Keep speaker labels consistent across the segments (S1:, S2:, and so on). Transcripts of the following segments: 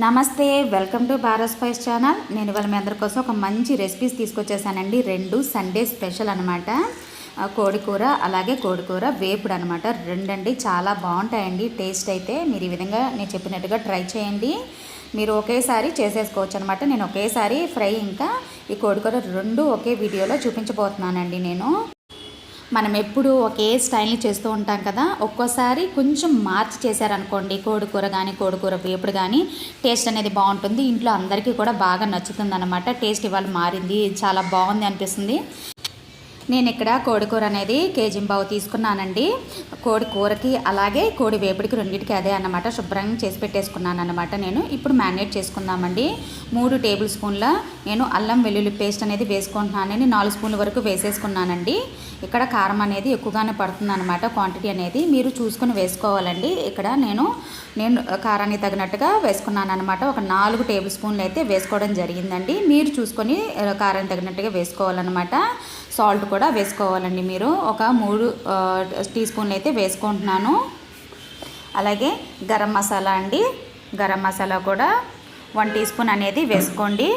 S1: నమస్తే welcome to Bharat spice channel. నేను ఇవాళ మీ అందరి కోసం ఒక మంచి రెసిపీస్ తీసుకొచ్చేసానండి. రెండు సండే స్పెషల్ అనమాట కోడికూర అలాగే కోడికూర వేపుడు అనమాట రెండండి చాలా బాగుంటాయండి టేస్ట్ అయితే. మీరు ఈ విధంగా నేను చెప్పినట్టుగా ట్రై చేయండి. మీరు ఒకేసారి చేసేసుకోవచ్చు అనమాట నేను ఒకేసారి ఫ్రై ఇంకా ఈ కోడికూర రెండు ఒకే వీడియోలో చూపించబోతున్నానండి నేను. మనం ఎప్పుడు ఒకే స్టైల్ని చేస్తూ ఉంటాం కదా. ఒక్కోసారి కొంచెం మార్చి చేశారనుకోండి కోడికూర కానీ కోడికూర వేపుడు కానీ టేస్ట్ అనేది బాగుంటుంది. ఇంట్లో అందరికీ కూడా బాగా నచ్చుతుంది అనమాట టేస్ట్ ఇవాళ మారింది చాలా బాగుంది అనిపిస్తుంది. నేను ఇక్కడ కోడికూర అనేది కేజీ బావు తీసుకున్నానండి. కోడి కూరకి అలాగే కోడి వేపుడికి రెండింటికి అదే అన్నమాట. శుభ్రంగా చేసి పెట్టేసుకున్నాను అనమాట నేను. ఇప్పుడు మ్యారినేట్ చేసుకుందామండి. మూడు టేబుల్ స్పూన్ల నేను అల్లం వెల్లుల్లి పేస్ట్ అనేది వేసుకుంటున్నానని నాలుగు స్పూన్ల వరకు వేసేసుకున్నానండి. ఇక్కడ కారం అనేది ఎక్కువగానే పడుతుంది అనమాట క్వాంటిటీ అనేది మీరు చూసుకుని వేసుకోవాలండి. ఇక్కడ నేను నేను కారాన్ని తగినట్టుగా వేసుకున్నాను అనమాట ఒక నాలుగు టేబుల్ స్పూన్లు అయితే వేసుకోవడం జరిగిందండి. మీరు చూసుకొని కారాన్ని తగినట్టుగా వేసుకోవాలన్నమాట. సాల్ట్ కూడా వేసుకోవాలండి మీరు. ఒక మూడు టీ స్పూన్లు అయితే వేసుకుంటున్నాను. అలాగే గరం మసాలా అండి. గరం మసాలా కూడా వన్ టీ స్పూన్ అనేది వేసుకోండి.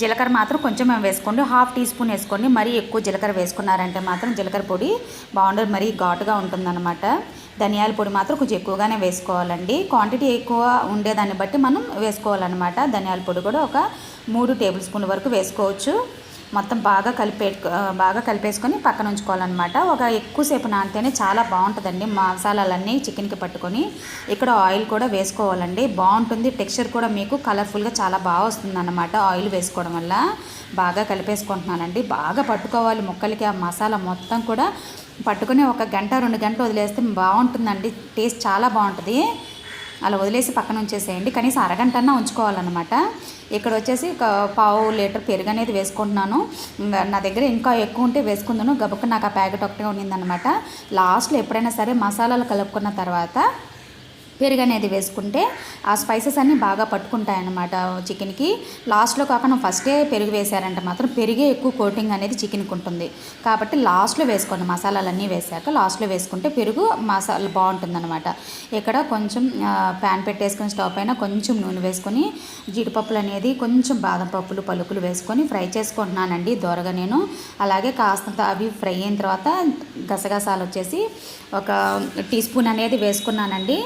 S1: జీలకర్ర మాత్రం కొంచెం మేము వేసుకోండి. హాఫ్ టీ స్పూన్ వేసుకోండి. మరీ ఎక్కువ జీలకర్ర వేసుకున్నారంటే మాత్రం జీలకర్ర పొడి బాగుండదు. మరీ ఘాటుగా ఉంటుందన్నమాట. ధనియాల పొడి మాత్రం కొంచెం ఎక్కువగానే వేసుకోవాలండి. క్వాంటిటీ ఎక్కువ ఉండేదాన్ని బట్టి మనం వేసుకోవాలన్నమాట. ధనియాల పొడి కూడా ఒక మూడు టేబుల్ స్పూన్ల వరకు వేసుకోవచ్చు. మొత్తం బాగా కలిపే బాగా కలిపేసుకొని పక్కన ఉంచుకోవాలన్నమాట. ఒక ఎక్కువసేపు నానితేనే చాలా బాగుంటుందండి మసాలాలన్నీ చికెన్కి పట్టుకొని. ఇక్కడ ఆయిల్ కూడా వేసుకోవాలండి. బాగుంటుంది. టెక్స్చర్ కూడా మీకు కలర్ఫుల్గా చాలా బాగా వస్తుంది అన్నమాట ఆయిల్ వేసుకోవడం వల్ల. బాగా కలిపేసుకుంటున్నానండి. బాగా పట్టుకోవాలి ముక్కలకి. ఆ మసాలా మొత్తం కూడా పట్టుకొని ఒక గంట రెండు గంటలు వదిలేస్తే బాగుంటుందండి. టేస్ట్ చాలా బాగుంటుంది. అలా వదిలేసి పక్కన ఉంచేసేయండి. కనీసం అరగంట ఉంచుకోవాలన్నమాట. ఇక్కడ వచ్చేసి ఒక పావు లీటర్ పెరుగు అనేది వేసుకుంటున్నాను. నా దగ్గర ఇంకా ఎక్కువ ఉంటే వేసుకుందాను. గబుక్క నాకు ఆ ప్యాకెట్ ఒకటే ఉన్నిందనమాట లాస్ట్లో ఎప్పుడైనా సరే మసాలాలు కలుపుకున్న తర్వాత పెరుగు అనేది వేసుకుంటే ఆ స్పైసెస్ అన్నీ బాగా పట్టుకుంటాయి అన్నమాట చికెన్కి లాస్ట్లో కాకుండా ఫస్టే పెరుగు వేశారంటే మాత్రం పెరిగే ఎక్కువ కోటింగ్ అనేది చికెన్కి ఉంటుంది. కాబట్టి లాస్ట్లో వేసుకోండి మసాలాలన్నీ వేశాక లాస్ట్లో వేసుకుంటే పెరుగు మసాలా బాగుంటుంది అనమాట ఇక్కడ కొంచెం ప్యాన్ పెట్టేసుకొని స్టవ్ పైన కొంచెం నూనె వేసుకొని జీడిపప్పులు అనేది కొంచెం బాదం పప్పులు పలుకులు వేసుకొని ఫ్రై చేసుకుంటున్నానండి దోరగా నేను. అలాగే కాస్తంత అవి ఫ్రై అయిన తర్వాత గసగసాలు వచ్చేసి ఒక టీ స్పూన్ అనేది వేసుకున్నానండి.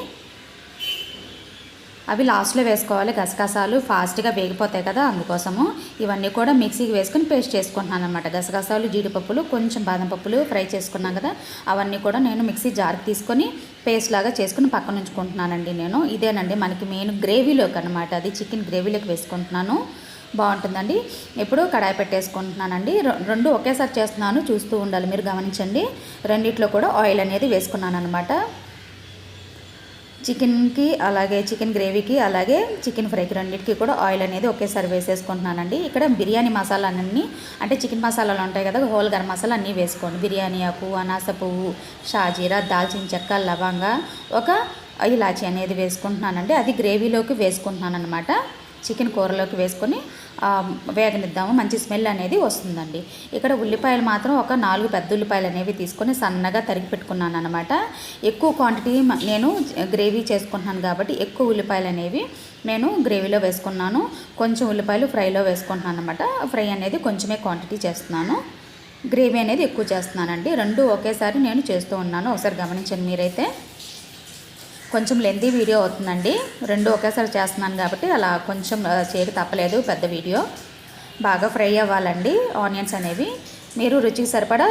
S1: అవి లాస్ట్లో వేసుకోవాలి గసగసాలు ఫాస్ట్గా వేగిపోతాయి కదా అందుకోసము ఇవన్నీ కూడా మిక్సీకి వేసుకొని పేస్ట్ చేసుకుంటున్నాను అనమాట గసగసాలు జీడిపప్పులు కొంచెం బాదం పప్పులు ఫ్రై చేసుకున్నాను కదా అవన్నీ కూడా నేను మిక్సీ జార్కి తీసుకొని పేస్ట్ లాగా చేసుకుని పక్కన ఉంచుకుంటున్నానండి నేను. ఇదేనండి మనకి మెయిన్ గ్రేవీలోకి అనమాట అది చికెన్ గ్రేవీలోకి వేసుకుంటున్నాను. బాగుంటుందండి. ఇప్పుడు కడాయి పెట్టేసుకుంటున్నానండి. రెండు ఒకేసారి చేస్తున్నాను. చూస్తూ ఉండాలి మీరు గమనించండి. రెండిట్లో కూడా ఆయిల్ అనేది వేసుకున్నాను అనమాట చికెన్కి అలాగే చికెన్ గ్రేవీకి అలాగే చికెన్ ఫ్రైకి రెండింటికి కూడా ఆయిల్ అనేది ఒకేసారి వేసేసుకుంటున్నానండి ఇక్కడ బిర్యానీ మసాలాలన్నీ అంటే చికెన్ మసాలాలు ఉంటాయి కదా హోల్ గరం మసాలా అన్నీ వేసుకోండి. బిర్యానీ ఆకు అనాస పువ్వు షాజీరా దాల్చిన చెక్క లవంగా ఒక ఇలాచి అనేది వేసుకుంటున్నానండి. అది గ్రేవీలోకి వేసుకుంటున్నాను అనమాట చికెన్ కూరలోకి వేసుకొని వేగనిద్దాము. మంచి స్మెల్ అనేది వస్తుందండి. ఇక్కడ ఉల్లిపాయలు మాత్రం ఒక నాలుగు పెద్ద ఉల్లిపాయలు అనేవి తీసుకొని సన్నగా తరిగి పెట్టుకున్నాను అనమాట ఎక్కువ క్వాంటిటీ నేను గ్రేవీ చేసుకుంటున్నాను కాబట్టి ఎక్కువ ఉల్లిపాయలు అనేవి నేను గ్రేవీలో వేసుకున్నాను. కొంచెం ఉల్లిపాయలు ఫ్రైలో వేసుకుంటున్నాను అనమాట ఫ్రై అనేది కొంచెమే క్వాంటిటీ చేస్తున్నాను. గ్రేవీ అనేది ఎక్కువ చేస్తున్నానండి. రెండు ఒకేసారి నేను చేస్తూ ఉన్నాను. ఒకసారి గమనించండి మీరైతే. కొంచెం లెందీ వీడియో అవుతుందండి. రెండు ఒకేసారి చేస్తున్నాను కాబట్టి అలా కొంచెం చేయక తప్పలేదు పెద్ద వీడియో బాగా ఫ్రై అవ్వాలండి ఆనియన్స్ అనేవి. మీరు రుచికి సరిపడా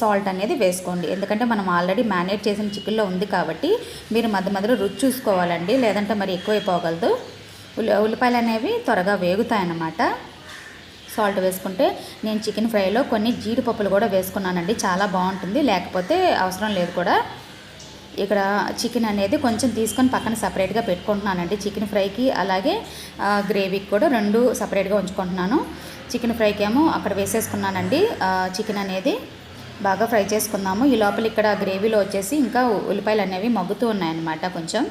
S1: సాల్ట్ అనేది వేసుకోండి. ఎందుకంటే మనం ఆల్రెడీ మ్యారినేట్ చేసిన చికెన్లో ఉంది కాబట్టి మీరు మధ్య మధ్యలో రుచి చూసుకోవాలండి. లేదంటే మరి ఎక్కువైపోగలదు. ఉల్లి ఉల్లిపాయలు అనేవి త్వరగా వేగుతాయన్నమాట. సాల్ట్ వేసుకుంటే నేను చికెన్ ఫ్రైలో కొన్ని జీడిపప్పులు కూడా వేసుకున్నానండి. చాలా బాగుంటుంది. లేకపోతే అవసరం లేదు కూడా. ఇక్కడ చికెన్ అనేది కొంచెం తీసుకొని పక్కన సపరేట్గా పెట్టుకుంటున్నానండి. చికెన్ ఫ్రైకి అలాగే గ్రేవీకి కూడా రెండు సపరేట్గా ఉంచుకుంటున్నాను. చికెన్ ఫ్రైకి ఏమో అక్కడ వేసేసుకున్నానండి. చికెన్ అనేది బాగా ఫ్రై చేసుకుందాము. ఈ లోపల ఇక్కడ గ్రేవీలో వచ్చేసి ఇంకా ఉల్లిపాయలు అనేవి మగ్గుతూ ఉన్నాయన్నమాట కొంచెం.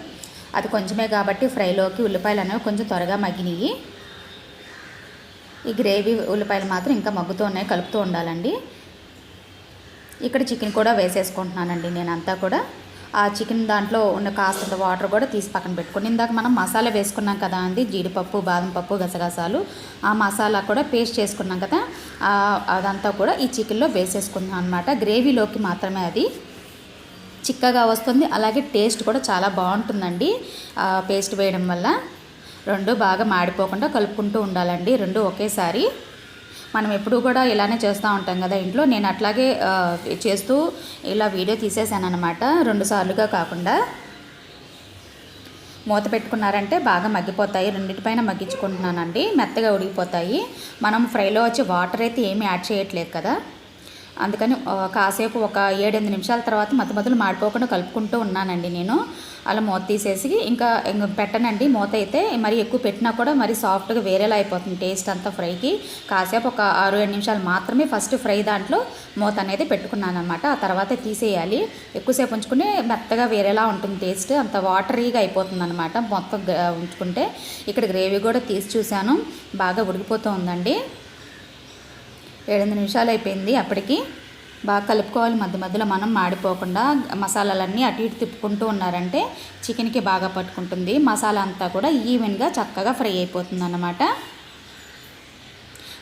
S1: అది కొంచెమే కాబట్టి ఫ్రైలోకి ఉల్లిపాయలు అనేవి కొంచెం త్వరగా మగ్గినాయి ఈ గ్రేవీ ఉల్లిపాయలు మాత్రం ఇంకా మగ్గుతూ ఉన్నాయి కలుపుతూ ఉండాలండి. ఇక్కడ చికెన్ కూడా వేసేసుకుంటున్నానండి నేను అంతా కూడా. ఆ చికెన్ దాంట్లో ఉన్న కాస్తంత వాటర్ కూడా తీసి పక్కన పెట్టుకొని ఇందాక మనం మసాలా వేసుకున్నాం కదా అండి జీడిపప్పు బాదం పప్పు గసగసాలు ఆ మసాలా కూడా పేస్ట్ చేసుకున్నాం కదా అదంతా కూడా ఈ చికెన్లో వేసేసుకున్నాం అనమాట గ్రేవీలోకి మాత్రమే అది చిక్కగా వస్తుంది అలాగే టేస్ట్ కూడా చాలా బాగుంటుందండి పేస్ట్ వేయడం వల్ల. రెండు బాగా మాడిపోకుండా కలుపుకుంటూ ఉండాలండి రెండు ఒకేసారి. మనం ఎప్పుడు కూడా ఇలానే చేస్తూ ఉంటాం కదా ఇంట్లో. నేను అట్లాగే చేస్తూ ఇలా వీడియో తీసేసాను అనమాట రెండు సార్లుగా కాకుండా. మూత పెట్టుకున్నారంటే బాగా మగ్గిపోతాయి. రెండింటిపైన మగ్గించుకుంటున్నానండి. మెత్తగా ఉడికిపోతాయి. మనం ఫ్రైలో వచ్చి వాటర్ అయితే ఏమీ యాడ్ చేయట్లేదు కదా. అందుకని కాసేపు ఒక ఏడెనిమిది నిమిషాల తర్వాత మధ్య మధ్యలో మాడిపోకుండా కలుపుకుంటూ ఉన్నానండి నేను. అలా మూత తీసేసి ఇంకా పెట్టనండి. మూత అయితే మరి ఎక్కువ పెట్టినా కూడా మరి సాఫ్ట్గా వేరేలా అయిపోతుంది టేస్ట్ అంతా ఫ్రైకి. కాసేపు ఒక ఆరు ఏడు నిమిషాలు మాత్రమే ఫస్ట్ ఫ్రై దాంట్లో మూత అనేది పెట్టుకున్నాను అనమాట ఆ తర్వాత తీసేయాలి. ఎక్కువసేపు ఉంచుకుని మెత్తగా వేరేలా ఉంటుంది టేస్ట్. అంత వాటరీగా అయిపోతుంది అనమాట మొత్తం ఉంచుకుంటే. ఇక్కడ గ్రేవీ కూడా తీసి చూశాను. బాగా ఉడికిపోతూ ఉందండి. ఏడెనిమిది నిమిషాలు అయిపోయింది. అప్పటికి బాగా కలుపుకోవాలి. మధ్య మధ్యలో మనం మాడిపోకుండా మసాలాలన్నీ అటు ఇటు తిప్పుకుంటూ ఉన్నారంటే చికెన్కి బాగా పట్టుకుంటుంది. మసాలా అంతా కూడా ఈవెన్గా చక్కగా ఫ్రై అయిపోతుంది అన్నమాట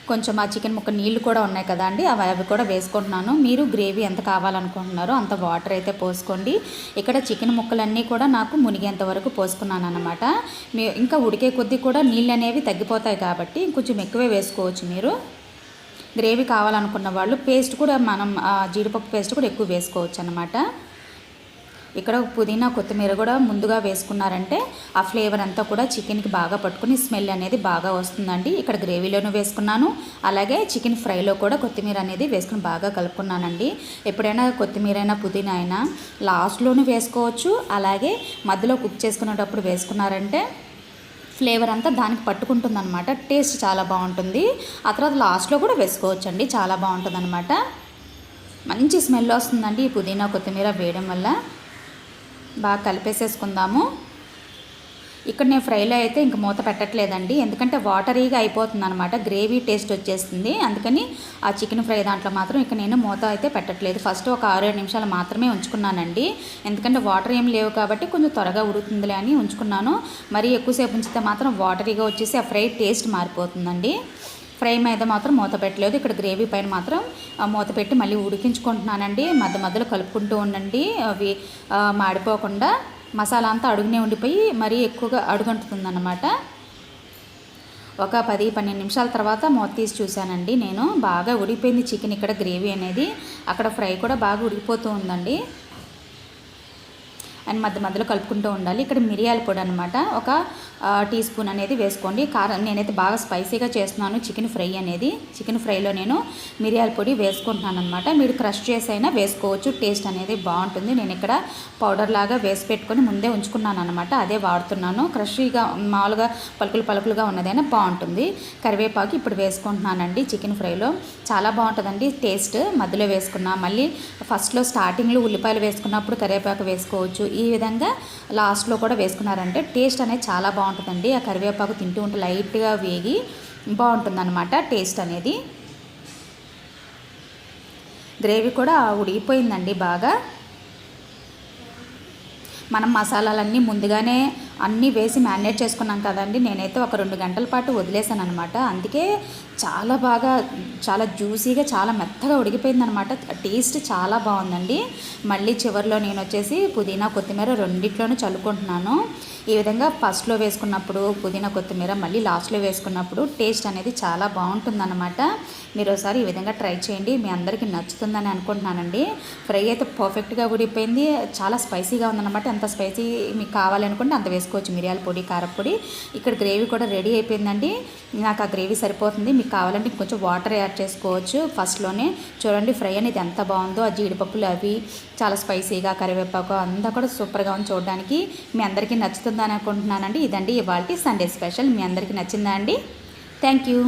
S1: కొంచెం ఆ చికెన్ ముక్క నీళ్ళు కూడా ఉన్నాయి కదా అండి. అవి అవి కూడా వేసుకుంటున్నాను. మీరు గ్రేవీ ఎంత కావాలనుకుంటున్నారో అంత వాటర్ అయితే పోసుకోండి. ఇక్కడ చికెన్ ముక్కలన్నీ కూడా నాకు మునిగేంత వరకు పోసుకున్నాను అనమాట మీ ఇంకా ఉడికే కొద్దీ కూడా నీళ్ళు అనేవి తగ్గిపోతాయి కాబట్టి కొంచెం ఎక్కువే వేసుకోవచ్చు మీరు. గ్రేవీ కావాలనుకున్న వాళ్ళు పేస్ట్ కూడా మనం జీడిపప్పు పేస్ట్ కూడా ఎక్కువ వేసుకోవచ్చు అనమాట ఇక్కడ పుదీనా కొత్తిమీర కూడా ముందుగా వేసుకున్నారంటే ఆ ఫ్లేవర్ అంతా కూడా చికెన్కి బాగా పట్టుకుని స్మెల్ అనేది బాగా వస్తుందండి. ఇక్కడ గ్రేవీలోనూ వేసుకున్నాను. అలాగే చికెన్ ఫ్రైలో కూడా కొత్తిమీర అనేది వేసుకుని బాగా కలుపుకున్నానండి. ఎప్పుడైనా కొత్తిమీర అయినా పుదీనా అయినా లాస్ట్లోనూ వేసుకోవచ్చు. అలాగే మధ్యలో కుక్ చేసుకునేటప్పుడు వేసుకున్నారంటే ఫ్లేవర్ అంతా దానికి పట్టుకుంటుంది అనమాట టేస్ట్ చాలా బాగుంటుంది. ఆ తర్వాత లాస్ట్లో కూడా వేసుకోవచ్చండి. చాలా బాగుంటుంది అనమాట మంచి స్మెల్ వస్తుందండి ఈ పుదీనా కొత్తిమీర వేయడం వల్ల. బాగా కలిపేసేసుకుందాము. ఇక్కడ నేను ఫ్రైలో అయితే ఇంక మూత పెట్టట్లేదండి. ఎందుకంటే వాటరీగా అయిపోతుంది అనమాట గ్రేవీ టేస్ట్ వచ్చేస్తుంది అందుకని ఆ చికెన్ ఫ్రై దాంట్లో మాత్రం ఇక నేను మూత అయితే పెట్టట్లేదు. ఫస్ట్ ఒక ఆరు నిమిషాలు మాత్రమే ఉంచుకున్నానండి. ఎందుకంటే వాటర్ ఏం లేవు కాబట్టి కొంచెం త్వరగా ఉడుతుందిలే అని ఉంచుకున్నాను. మరీ ఎక్కువసేపు ఉంచితే మాత్రం వాటరీగా వచ్చేసి ఆ ఫ్రై టేస్ట్ మారిపోతుందండి. ఫ్రై మీద మాత్రం మూత పెట్టలేదు. ఇక్కడ గ్రేవీ పైన మాత్రం మూత పెట్టి మళ్ళీ ఉడికించుకుంటున్నానండి. మధ్య మధ్యలో కలుపుకుంటూ ఉండండి. అవి మాడిపోకుండా మసాలా అంతా అడుగునే ఉండిపోయి మరీ ఎక్కువగా అడుగంటుతుందన్నమాట. ఒక పది పన్నెండు నిమిషాల తర్వాత మూత తీసి చూశానండి నేను. బాగా ఉడిపోయింది చికెన్ ఇక్కడ గ్రేవీ అనేది. అక్కడ ఫ్రై కూడా బాగా ఉడికిపోతూ ఉందండి. అండ్ మధ్య మధ్యలో కలుపుకుంటూ ఉండాలి. ఇక్కడ మిరియాల పొడి అనమాట ఒక టీ స్పూన్ అనేది వేసుకోండి. కారం నేనైతే బాగా స్పైసీగా చేస్తున్నాను. చికెన్ ఫ్రై అనేది. చికెన్ ఫ్రైలో నేను మిరియాల పొడి వేసుకుంటున్నాను అనమాట మీరు క్రష్ చేసి అయినా వేసుకోవచ్చు. టేస్ట్ అనేది బాగుంటుంది. నేను ఇక్కడ పౌడర్ లాగా వేసి పెట్టుకొని ముందే ఉంచుకున్నాను అనమాట అదే వాడుతున్నాను. క్రష్గా మామూలుగా పలుకులు పలుకులుగా ఉన్నదైనా బాగుంటుంది. కరివేపాకు ఇప్పుడు వేసుకుంటున్నానండి చికెన్ ఫ్రైలో. చాలా బాగుంటుందండి టేస్ట్. మధ్యలో వేసుకున్నా మళ్ళీ ఫస్ట్లో స్టార్టింగ్లో ఉల్లిపాయలు వేసుకున్నప్పుడు కరివేపాకు వేసుకోవచ్చు. ఈ ఈ విధంగా లాస్ట్లో కూడా వేసుకున్నారంటే టేస్ట్ అనేది చాలా బాగుంటుందండి. ఆ కరివేపాకు తింటూ ఉంటే లైట్గా వేగి బాగుంటుందన్నమాట టేస్ట్ అనేది. గ్రేవీ కూడా ఉడిగిపోయిందండి బాగా. మనం మసాలాలన్నీ ముందుగానే అన్నీ వేసి మ్యారినేట్ చేసుకున్నాం కదండి. నేనైతే ఒక రెండు గంటల పాటు వదిలేసాను అనమాట అందుకే చాలా బాగా చాలా జ్యూసీగా చాలా మెత్తగా ఉడికిపోయింది అనమాట టేస్ట్ చాలా బాగుందండి. మళ్ళీ చివరిలో నేను వచ్చేసి పుదీనా కొత్తిమీర రెండిట్లోనూ చల్లుకుంటున్నాను. ఈ విధంగా ఫస్ట్లో వేసుకున్నప్పుడు పుదీనా కొత్తిమీర మళ్ళీ లాస్ట్లో వేసుకున్నప్పుడు టేస్ట్ అనేది చాలా బాగుంటుందన్నమాట. మీరు ఒకసారి ఈ విధంగా ట్రై చేయండి. మీ అందరికీ నచ్చుతుందని అనుకుంటున్నానండి. ఫ్రై అయితే పర్ఫెక్ట్గా ఉడిపోయింది చాలా స్పైసీగా ఉందన్నమాట. ఎంత స్పైసీ మీకు కావాలనుకుంటే అంత వేసుకోవచ్చు మిరియాల పొడి కారపొడి ఇక్కడ గ్రేవీ కూడా రెడీ అయిపోయిందండి. నాకు ఆ గ్రేవీ సరిపోతుంది. మీకు కావాలంటే కొంచెం వాటర్ యాడ్ చేసుకోవచ్చు ఫస్ట్లోనే. చూడండి ఫ్రై అనేది ఎంత బాగుందో. ఆ జీడిపప్పులు అవి చాలా స్పైసీగా కరివేపాకు అంతా కూడా సూపర్గా ఉంది చూడడానికి. మీ అందరికీ నచ్చుతుందని అనుకుంటున్నానండి. ఇదండి ఇవాళ సండే స్పెషల్. మీ అందరికీ నచ్చిందా అండి? Thank you.